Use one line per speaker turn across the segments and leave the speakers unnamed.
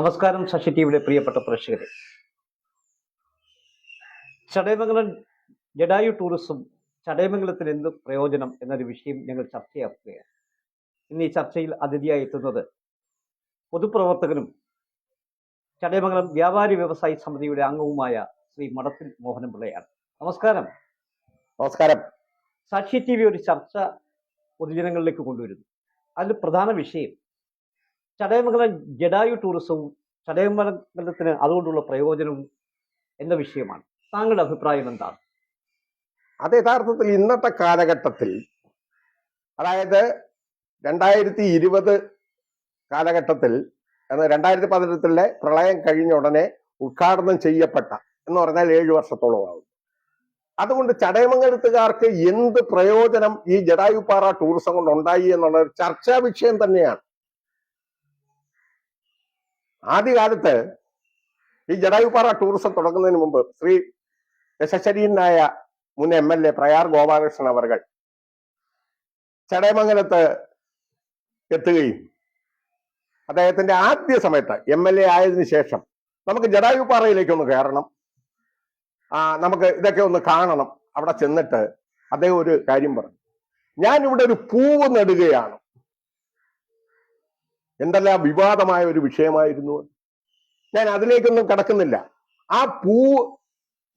നമസ്കാരം ശശി ടിവിയുടെ പ്രിയപ്പെട്ട പ്രേക്ഷകരെ. ചടയമംഗലം ജഡായു ടൂറിസം ചടയമംഗലത്തിന് എന്ത് പ്രയോജനം എന്നൊരു വിഷയം ഞങ്ങൾ ചർച്ചയാക്കുകയാണ് ഇന്ന് ഈ ചർച്ചയിൽ അതിഥിയായി എത്തുന്നത് പൊതുപ്രവർത്തകനും ചടയമംഗലം വ്യാപാരി വ്യവസായി സമിതിയുടെ അംഗവുമായ ശ്രീ മടത്തിൽ മോഹനപിള്ളയാണ് നമസ്കാരം.
നമസ്കാരം.
സാക്ഷി ടി വി ഒരു ചർച്ച പൊതുജനങ്ങളിലേക്ക് കൊണ്ടുവരുന്നു. അതിൽ പ്രധാന വിഷയം ചടയമംഗലം ജഡായു ടൂറിസവും ചടയമംഗലത്തിന് അതുകൊണ്ടുള്ള പ്രയോജനവും എന്ന വിഷയമാണ്. താങ്കളുടെ അഭിപ്രായം എന്താണ്?
അത് യഥാർത്ഥത്തിൽ ഇന്നത്തെ കാലഘട്ടത്തിൽ അതായത് രണ്ടായിരത്തി ഇരുപത് കാലഘട്ടത്തിൽ രണ്ടായിരത്തി പതിനെട്ടിലെ പ്രളയം കഴിഞ്ഞ ഉടനെ ഉദ്ഘാടനം ചെയ്യപ്പെട്ട എന്ന് പറഞ്ഞാൽ ഏഴു വർഷത്തോളം ആകും അതുകൊണ്ട് ചടയമംഗലത്തുകാർക്ക് എന്ത് പ്രയോജനം ഈ ജടായുപ്പാറ ടൂറിസം കൊണ്ട് ഉണ്ടായി എന്നുള്ള ഒരു ചർച്ചാ വിഷയം തന്നെയാണ്. ആദ്യകാലത്ത് ഈ ജടായുപാറ ടൂറിസം തുടങ്ങുന്നതിന് മുമ്പ് ശ്രീ യശശരീനായ മുൻ M L A Prayar Gopalakrishnan അവർകൾ ചടയമംഗലത്ത് എത്തുകയും അദ്ദേഹത്തിന്റെ ആദ്യ സമയത്ത് എം എൽ എ ആയതിനു ശേഷം നമുക്ക് ജടായുപാറയിലേക്ക് ഒന്ന് കയറണം. നമുക്ക് ഇതൊക്കെ ഒന്ന് കാണണം. അവിടെ ചെന്നിട്ട് അദ്ദേഹം ഒരു കാര്യം പറഞ്ഞു. ഞാൻ ഇവിടെ ഒരു പൂവ് നടുകയാണ്. എന്തെല്ലാം വിവാദമായ ഒരു വിഷയമായിരുന്നു. ഞാൻ അതിലേക്കൊന്നും കടക്കുന്നില്ല. ആ പൂ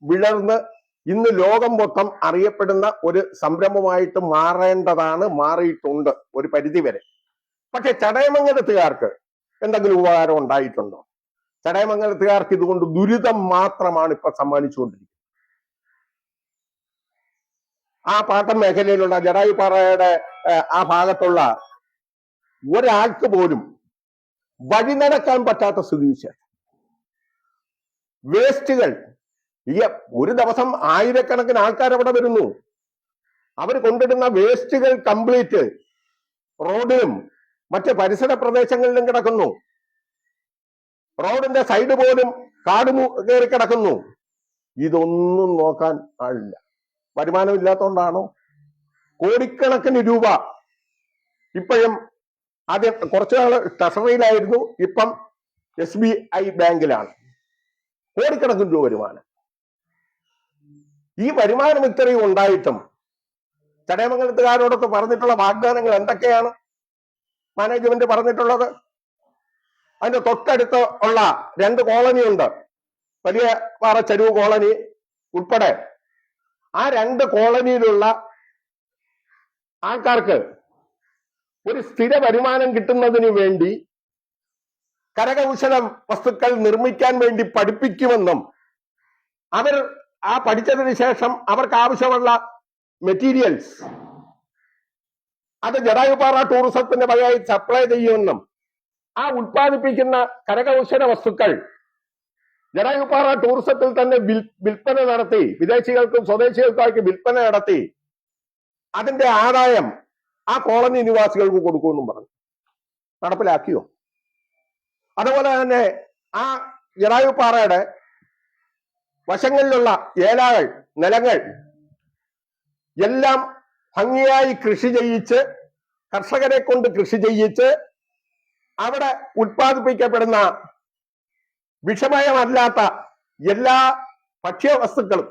വിളർന്ന് ഇന്ന് ലോകം മൊത്തം അറിയപ്പെടുന്ന ഒരു സംരംഭമായിട്ട് മാറേണ്ടതാണ് മാറിയിട്ടുണ്ട് ഒരു പരിധി വരെ പക്ഷെ ചടയമംഗലത്തുകാർക്ക് എന്തെങ്കിലും ഉപകാരം ഉണ്ടായിട്ടുണ്ടോ? ചടയമംഗലത്തുകാർക്ക് ഇതുകൊണ്ട് ദുരിതം മാത്രമാണ് ഇപ്പൊ സമ്മാനിച്ചുകൊണ്ടിരിക്കുന്നത്. ആ പാട്ടം മേഖലയിലുള്ള ജടായുപാറയുടെ ആ ഭാഗത്തുള്ള ഒരാൾക്ക് പോലും വഴി നടക്കാൻ പറ്റാത്ത സ്ഥിതി വിശേഷം വേസ്റ്റുകൾ ഒരു ദിവസം ആയിരക്കണക്കിന് ആൾക്കാർ അവിടെ വരുന്നു. അവർ കൊണ്ടിടുന്ന വേസ്റ്റുകൾ കംപ്ലീറ്റ് റോഡിലും മറ്റ് പരിസര പ്രദേശങ്ങളിലും കിടക്കുന്നു. റോഡിന്റെ സൈഡ് പോലും കാട് കയറി കിടക്കുന്നു. ഇതൊന്നും നോക്കാൻ ആളില്ല. വരുമാനം ഇല്ലാത്തതുകൊണ്ടാണോ കോടിക്കണക്കിന് രൂപ ഇപ്പോഴും ആദ്യം കുറച്ചു നാൾ ട്രഷറിയിലായിരുന്നു ഇപ്പം എസ് ബി ഐ ബാങ്കിലാണ്. കോടിക്കണക്കിന് രൂപ വരുമാനം. ഈ വരുമാനം ഇത്രയും ഉണ്ടായിട്ടും ചടയമംഗലത്തുകാരോടൊക്കെ പറഞ്ഞിട്ടുള്ള വാഗ്ദാനങ്ങൾ എന്തൊക്കെയാണ്? മാനേജ്മെന്റ് പറഞ്ഞിട്ടുള്ളത്. അതിന്റെ തൊട്ടടുത്ത് ഉള്ള രണ്ട് കോളനിയുണ്ട് വലിയ പാറ ചെരുവ് കോളനി ഉൾപ്പെടെ. ആ രണ്ട് കോളനിയിലുള്ള ആൾക്കാർക്ക് ഒരു സ്ഥിര വരുമാനം കിട്ടുന്നതിന് വേണ്ടി കരകൗശല വസ്തുക്കൾ നിർമ്മിക്കാൻ വേണ്ടി പഠിപ്പിക്കുമെന്നും അവർ ആ പഠിച്ചതിന് ശേഷം അവർക്ക് ആവശ്യമുള്ള മെറ്റീരിയൽസ് അത് ജടായുപാറ ടൂറിസത്തിന്റെ വകയായി സപ്ലൈ ചെയ്യുമെന്നും ആ ഉത്പാദിപ്പിക്കുന്ന കരകൗശല വസ്തുക്കൾ ജടായുപാറ ടൂറിസത്തിൽ തന്നെ വിൽപ്പന നടത്തി വിദേശികൾക്കും സ്വദേശികൾക്കാർക്ക് വിൽപ്പന നടത്തി അതിന്റെ ആദായം ആ കോളനി നിവാസികൾക്ക് കൊടുക്കുമെന്നും പറഞ്ഞു. നടപ്പിലാക്കിയോ? അതുപോലെ തന്നെ ആ ജടായുപ്പാറയുടെ വശങ്ങളിലുള്ള ഏലാകൾ നിലങ്ങൾ എല്ലാം ഭംഗിയായി കൃഷി ചെയ്യിച്ച് കർഷകരെ കൊണ്ട് കൃഷി ചെയ്യിച്ച് അവിടെ ഉത്പാദിപ്പിക്കപ്പെടുന്ന വിഷമയമല്ലാത്ത എല്ലാ ഭക്ഷ്യവസ്തുക്കളും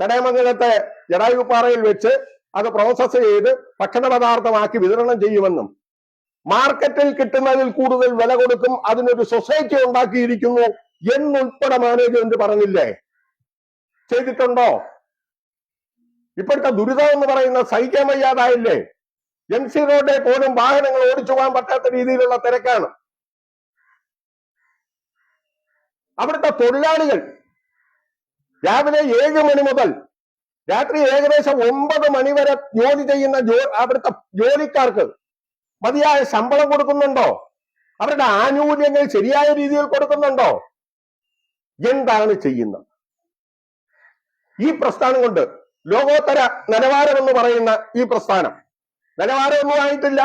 ചടയമംഗലത്തെ ജടായുപാറയിൽ വെച്ച് അത് പ്രോസസ്സ് ചെയ്ത് ഭക്ഷണ പദാർത്ഥമാക്കി വിതരണം ചെയ്യുമെന്നും മാർക്കറ്റിൽ കിട്ടുന്നതിൽ കൂടുതൽ വില കൊടുക്കും അതിനൊരു സൊസൈറ്റി ഉണ്ടാക്കിയിരിക്കുന്നു എന്നുൾപ്പെടെ മാനേജ്മെന്റ് പറഞ്ഞില്ലേ? ചെയ്തിട്ടുണ്ടോ? ഇപ്പോഴത്തെ ദുരിതം എന്ന് പറയുന്ന സഹിക്കാൻ വയ്യാതായില്ലേ? എം സി റോഡിൽ പോലും വാഹനങ്ങൾ ഓടിച്ചു പോകാൻ പറ്റാത്ത രീതിയിലുള്ള തിരക്കാണ്. അവിടുത്തെ തൊഴിലാളികൾ രാവിലെ ഏഴ് മണി മുതൽ രാത്രി ഏകദേശം ഒമ്പത് മണിവരെ ജോലി ചെയ്യുന്ന ജോ അവിടുത്തെ ജോലിക്കാർക്ക് മതിയായ ശമ്പളം കൊടുക്കുന്നുണ്ടോ? അവരുടെ ആനുകൂല്യങ്ങൾ ശരിയായ രീതിയിൽ കൊടുക്കുന്നുണ്ടോ? എന്താണ് ചെയ്യുന്നത്? ഈ പ്രസ്ഥാനം കൊണ്ട് ലോകോത്തര നിലവാരം എന്ന് പറയുന്ന ഈ പ്രസ്ഥാനം നിലവാരമൊന്നും ആയിട്ടില്ല.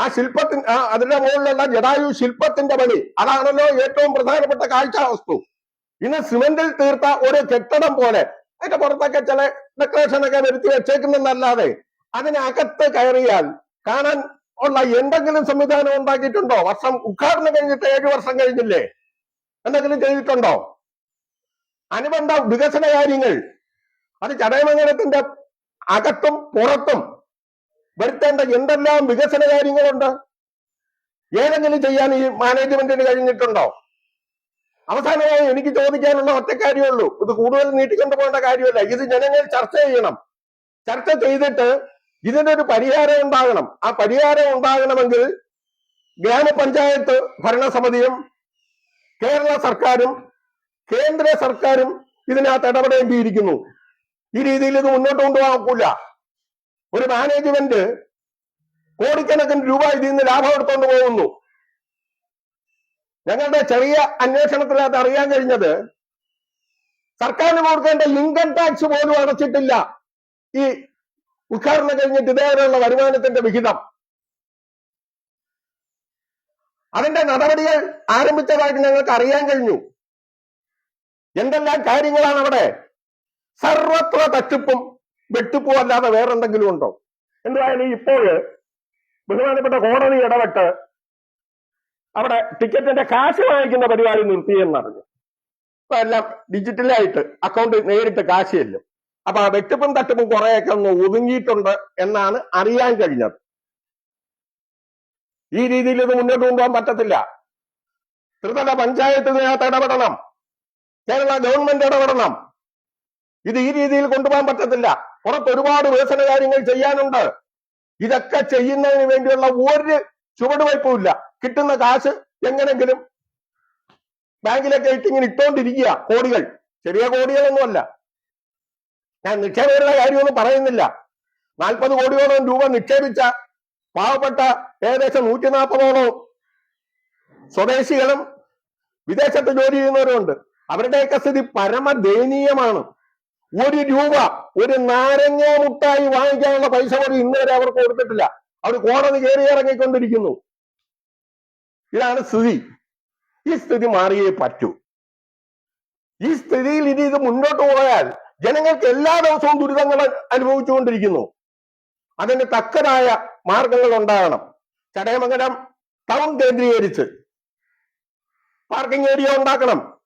ആ ശില്പത്തിന് അതിന്റെ മുകളിലുള്ള ജടായു ശില്പത്തിന്റെ പണി അതാണല്ലോ ഏറ്റവും പ്രധാനപ്പെട്ട കാഴ്ച വസ്തു. ഇന്ന് സിമെന്റിൽ തീർത്ത ഒരു കെട്ടിടം പോലെ അതിന്റെ പുറത്തൊക്കെ ചില ഡെക്കറേഷൻ ഒക്കെ വരുത്തി വെച്ചേക്കുന്നതല്ലാതെ അതിനകത്ത് കയറിയാൽ കാണാൻ ഉള്ള എന്തെങ്കിലും സംവിധാനം ഉണ്ടാക്കിയിട്ടുണ്ടോ? വർഷം ഉദ്ഘാടനം കഴിഞ്ഞിട്ട് ഏഴ് വർഷം കഴിഞ്ഞില്ലേ? എന്തെങ്കിലും ചെയ്തിട്ടുണ്ടോ? അനുബന്ധ വികസന കാര്യങ്ങൾ. അത് ചടയമംഗലത്തിന്റെ അകത്തും പുറത്തും വരുത്തേണ്ട എന്തെല്ലാം വികസന കാര്യങ്ങളുണ്ട്? ഏതെങ്കിലും ചെയ്യാൻ ഈ മാനേജ്മെന്റിന് കഴിഞ്ഞിട്ടുണ്ടോ? അവസാനമായി എനിക്ക് ചോദിക്കാനുള്ള ഒറ്റ ഉള്ളൂ ഇത് കൂടുതൽ നീട്ടിക്കൊണ്ടു പോകേണ്ട കാര്യമല്ല. ഇത് ജനങ്ങൾ ചർച്ച ചെയ്യണം. ചർച്ച ചെയ്തിട്ട് ഇതിനൊരു പരിഹാരം ഉണ്ടാകണം. ആ പരിഹാരം ഉണ്ടാകണമെങ്കിൽ ഗ്രാമപഞ്ചായത്ത് ഭരണസമിതിയും കേരള സർക്കാരും കേന്ദ്ര സർക്കാരും ഇതിനകത്ത് ഇടപെടേണ്ടിയിരിക്കുന്നു ഈ രീതിയിൽ ഇത് മുന്നോട്ട് കൊണ്ടുപോകൂല ഒരു മാനേജ്മെന്റ് കോടിക്കണക്കിന് രൂപ ഇതിൽ നിന്ന് ലാഭം എടുത്തുകൊണ്ട് പോകുന്നു. ഞങ്ങളുടെ ചെറിയ അന്വേഷണത്തിൽ അത് അറിയാൻ കഴിഞ്ഞത് സർക്കാരിന് കൊടുക്കേണ്ട ഇൻകം ടാക്സ് പോലും അടച്ചിട്ടില്ല. ഈ ഉദ്ഘാടനം കഴിഞ്ഞിട്ട് ഇതേവരെയുള്ള വരുമാനത്തിന്റെ വിഹിതം. അതിന്റെ നടപടികൾ ആരംഭിച്ചതായിട്ട് ഞങ്ങൾക്ക് അറിയാൻ കഴിഞ്ഞു. എന്തെല്ലാം കാര്യങ്ങളാണ് അവിടെ? സർവത്ര തട്ടിപ്പും വെട്ടിപ്പും അല്ലാതെ വേറെന്തെങ്കിലും ഉണ്ടോ? എന്തായാലും ഇപ്പോൾ ബഹുമാനപ്പെട്ട കോടതി ഇടപെട്ട് അവിടെ ടിക്കറ്റിന്റെ കാശ് വാങ്ങിക്കുന്ന പരിപാടി നിർത്തിയെന്നറിഞ്ഞു അപ്പൊ എല്ലാം ഡിജിറ്റലായിട്ട് അക്കൗണ്ട് നേരിട്ട് കാശ് ചെല്ലും അപ്പൊ ആ വെട്ടിപ്പും തട്ടിപ്പും കുറെയൊക്കെ ഒന്ന് ഒതുങ്ങിയിട്ടുണ്ട് എന്നാണ് അറിയാൻ കഴിഞ്ഞത്. ഈ രീതിയിൽ ഇത് മുന്നോട്ട് കൊണ്ടുപോകാൻ പറ്റത്തില്ല. ത്രിതല പഞ്ചായത്ത് ഇതിനകത്ത് ഇടപെടണം. കേരള ഗവൺമെന്റ് ഇടപെടണം. ഇത് ഈ രീതിയിൽ കൊണ്ടുപോകാൻ പറ്റത്തില്ല. പുറത്ത് ഒരുപാട് വികസന കാര്യങ്ങൾ ചെയ്യാനുണ്ട്. ഇതൊക്കെ ചെയ്യുന്നതിന് വേണ്ടിയുള്ള ഒരു ചുവടുവയ്പും ഇല്ല. കിട്ടുന്ന കാശ് എങ്ങനെങ്കിലും ബാങ്കിലൊക്കെ ഇട്ട് ഇങ്ങനെ ഇട്ടോണ്ടിരിക്കുക കോടികൾ. ചെറിയ കോടികളൊന്നുമല്ല. ഞാൻ നിക്ഷേപകരുടെ കാര്യമൊന്നും പറയുന്നില്ല. നാൽപ്പത് കോടിയോളം രൂപ നിക്ഷേപിച്ച പാവപ്പെട്ട ഏകദേശം നൂറ്റി നാൽപ്പതോളം സ്വദേശികളും വിദേശത്ത് ജോലി ചെയ്യുന്നവരുമുണ്ട്. അവരുടെയൊക്കെ സ്ഥിതി പരമദയനീയമാണ്. ഒരു രൂപ ഒരു നാരങ്ങ മുട്ടായി വാങ്ങിക്കാനുള്ള പൈസ പോലും ഇന്നുവരെ അവർക്ക് കൊടുത്തിട്ടില്ല. അവർ കോടതി കയറി ഇറങ്ങിക്കൊണ്ടിരിക്കുന്നു. ഇതാണ് സ്ഥിതി. ഈ സ്ഥിതി മാറിയേ പറ്റൂ. ഈ സ്ഥിതിയിൽ ഇനി ഇത് മുന്നോട്ട് പോയാൽ ജനങ്ങൾക്ക് എല്ലാ ദിവസവും ദുരിതങ്ങൾ അനുഭവിച്ചുകൊണ്ടിരിക്കുന്നു. അതിന് തക്കതായ മാർഗങ്ങൾ ഉണ്ടാകണം. ചടയമംഗലം ടൗൺ കേന്ദ്രീകരിച്ച് പാർക്കിംഗ് ഏരിയ ഉണ്ടാക്കണം.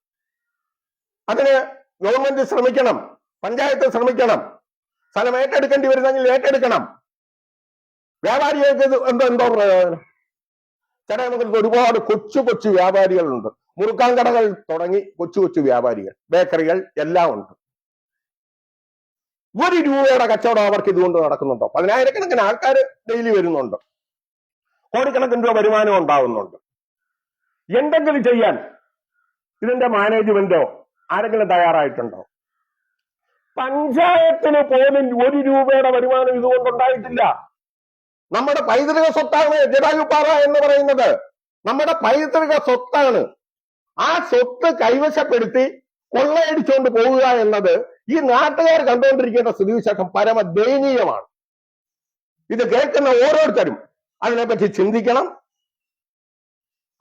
അതിന് ഗവൺമെന്റ് ശ്രമിക്കണം. പഞ്ചായത്ത് ശ്രമിക്കണം. സ്ഥലം ഏറ്റെടുക്കേണ്ടി വരുന്നെങ്കിൽ ഏറ്റെടുക്കണം. വ്യാപാരികൾക്ക് എന്തോ എന്തോ പ്രയോജനം. ചടയമംഗലത്ത് ഒരുപാട് കൊച്ചു കൊച്ചു വ്യാപാരികളുണ്ട്. മുറുക്കാൻ കടകൾ തുടങ്ങി കൊച്ചു കൊച്ചു വ്യാപാരികൾ ബേക്കറികൾ എല്ലാം ഉണ്ട്. ഒരു രൂപയുടെ കച്ചവടം അവർക്ക് ഇതുകൊണ്ട് നടക്കുന്നുണ്ടോ? പതിനായിരക്കണക്കിന് ആൾക്കാർ ഡെയിലി വരുന്നുണ്ട്. കോടിക്കണക്കിന് രൂപ വരുമാനം ഉണ്ടാവുന്നുണ്ട്. എന്തെങ്കിലും ചെയ്യാൻ ഇതിന്റെ മാനേജ്മെന്റോ ആരെങ്കിലും തയ്യാറായിട്ടുണ്ടോ? പഞ്ചായത്തിന് പോലും ഒരു രൂപയുടെ വരുമാനം ഇതുകൊണ്ടുണ്ടായിട്ടില്ല നമ്മുടെ പൈതൃക സ്വത്താണ് ജടായുപ്പാറ എന്ന് പറയുന്നത്. നമ്മുടെ പൈതൃക സ്വത്താണ്. ആ സ്വത്ത് കൈവശപ്പെടുത്തി കൊള്ളയടിച്ചുകൊണ്ട് പോവുക എന്നത് ഈ നാട്ടുകാർ കണ്ടുകൊണ്ടിരിക്കേണ്ട സ്ഥിതിവിശേഷം പരമ ദയനീയമാണ് ഇത് കേൾക്കുന്ന ഓരോരുത്തരും അതിനെപ്പറ്റി ചിന്തിക്കണം.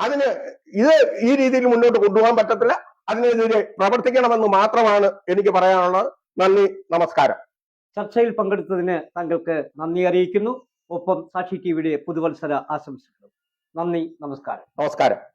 അതിന് ഇത് ഈ രീതിയിൽ മുന്നോട്ട് കൊണ്ടുപോകാൻ പറ്റത്തില്ല. അതിനെതിരെ പ്രവർത്തിക്കണമെന്ന് മാത്രമാണ് എനിക്ക് പറയാനുള്ളത്. നന്ദി നമസ്കാരം.
ചർച്ചയിൽ പങ്കെടുത്തതിന് താങ്കൾക്ക് നന്ദി അറിയിക്കുന്നു. ഒപ്പം സാക്ഷി ടിവിയുടെ പുതുവത്സര ആശംസകളും. നന്ദി നമസ്കാരം.
നമസ്കാരം.